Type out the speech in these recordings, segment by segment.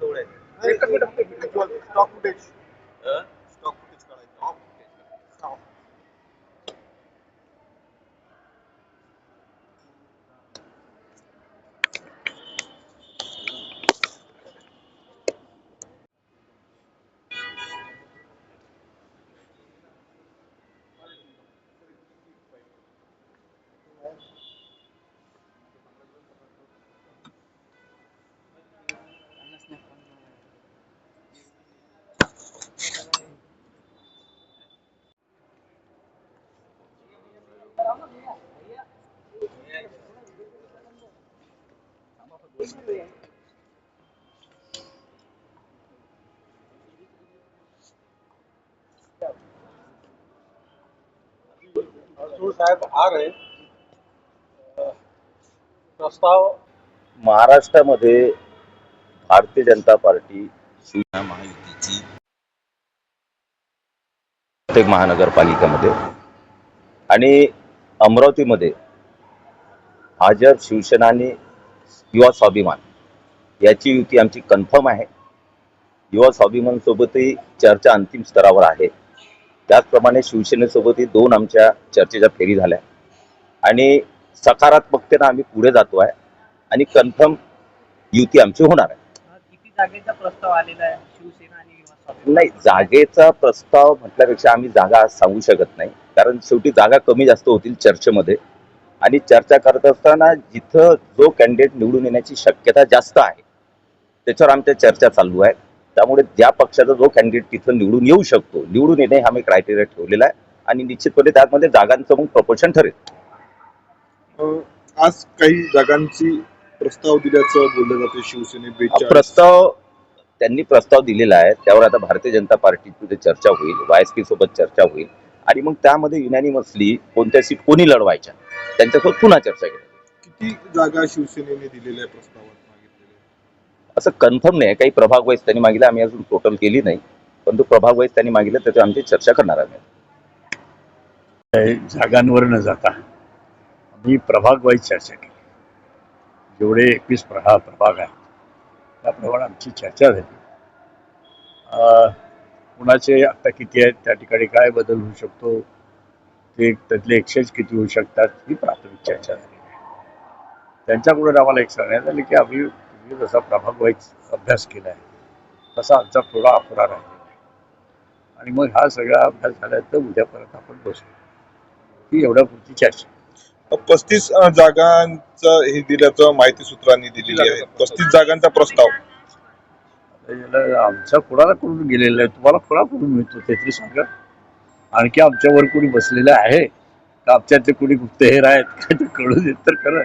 अं? Stock footage साहेब प्रस्ताव महाराष्ट्रामध्ये Bharatiya Janata party Shiv Sena महायुतीची प्रत्येक महानगरपालिकेमध्ये आणि अमरावतीमध्ये भाजप शिवसेनाने युवा स्वाभिमान. याची युती आमची कन्फर्म आहे. युवा स्वाभिमान सोबतही चर्चा अंतिम स्तरावर आहे. त्याचप्रमाणे शिवसेनेसोबतही दोन आमच्या चर्चेच्या फेरी झाल्या. आणि सकारात्मकतेनं आम्ही पुढे जातो आहे आणि कन्फर्म युती आमची होणार आहे. किती जागेचा प्रस्ताव आलेला आहे शिवसेना आणि? नाही जागेचा प्रस्ताव म्हटल्यापेक्षा आम्ही जागा सांगू शकत नाही. कारण शेवटी जागा कमी जास्त होतील चर्चेमध्ये. आणि चर्चा करत असताना जिथं जो कॅन्डिडेट निवडून येण्याची शक्यता जास्त आहे त्याच्यावर आमच्या चर्चा चालू आहे. त्यामुळे ज्या पक्षाचा जो कॅन्डिडेट तिथं निवडून येऊ शकतो निवडून येणे हा आम्ही क्रायटेरिया ठेवलेला आहे आणि निश्चितपणे त्यामध्ये जागांचं मग प्रपोर्शन ठरेल. आज काही जागांची प्रस्ताव दिल्याचं बोललं जाते शिवसेने प्रस्ताव त्यांनी प्रस्ताव दिलेला आहे त्यावर आता भारतीय जनता पार्टीमध्ये चर्चा होईल वायएसपी सोबत चर्चा होईल. आणि मग त्यामध्ये युनॅनिमसली कोणत्या सीट कोणी लढवायच्या? त्यांच्यासोबत पुन्हा चर्चा केली. किती जागा शिवसेनेने दिलेल्या प्रस्तावात मागितलेल्या? असं कन्फर्म नाही. काही प्रभाग वाईज त्यांनी मागितलं. आम्ही अजून टोटल केली नाही. पण तो प्रभाग वाईज त्यांनी मागितलं त्याच्यावर आमची चर्चा करणार आम्ही. जागांवर न जाता आम्ही प्रभागवाईज चर्चा केली. जेवढे एकवीस प्रभा प्रभाग आहेत त्याप्रमाणे आमची चर्चा झाली. अं, कुणाचे आता किती आहेत त्या ठिकाणी काय बदल होऊ शकतो? ते त्यातले एक्सचेंज किती होऊ शकतात ही प्राथमिक चर्चा झाली. त्यांच्याकडून आम्हाला एक सांगण्यात आलं की आम्ही तुम्ही जसा प्रभागवाईज अभ्यास केला आहे तसा आमचा थोडा अपुरा राहिलेला आहे. आणि मग हा सगळा अभ्यास झाल्यानंतर उद्यापर्यंत आपण बसू. ही एवढ्या पुरती चर्चा. पस्तीस जागांचं हे दिल्याचं माहिती सूत्रांनी दिलेली आहे. पस्तीस जागांचा प्रस्ताव. आता याला आमचा कोणाला कडून गेलेला आहे? तुम्हाला कोणाकडून मिळतो? ते तरी सांगा आणखी आमच्यावर कोणी बसलेलं आहे? का आमच्यातले कोणी गुप्तहेर आहेत? काय ते कळू देत तर खरं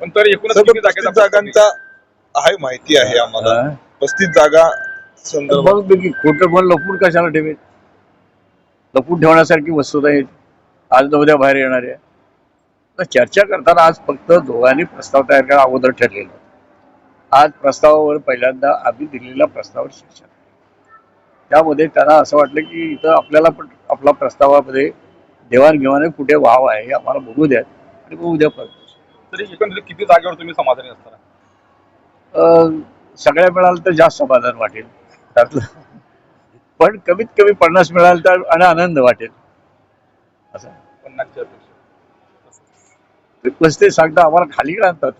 पण तरी एकूणच सर्व किती पस्तीस जागेचा जागांचा आहे माहिती आहे आम्हाला. हा? पस्तीस जागा संदर्भात. मग मी खोटं पण लपून कशाला ठेवेल? लपून ठेवण्यासारखी वस्तू नाही आज न उद्या बाहेर येणार आहे. तर चर्चा करताना आज फक्त दोघांनी प्रस्ताव तयार करा अगोदर ठरलेलं. आज प्रस्तावावर पहिल्यांदा आम्ही दिलेल्या प्रस्तावावर चर्चा झाली. त्यामध्ये त्यांना असं वाटलं की इथं आपल्याला पण आपला प्रस्तावामध्ये देवाणघेवाण कुठे व्हावं आहे हे आम्हाला बघू द्यात आणि बघू द्या परत तरी एकंदरीत किती जागेवर तुम्ही समाधानी असणार अं, सगळ्या मिळालं तर जास्त समाधान वाटेल. त्यातलं पण कमीत कमी पन्नास मिळालं तर आणि आनंद वाटेल. असं. पन्नासच्या अपेक्षा. ते पस्तीस सांगता आम्हाला खाली आणतात?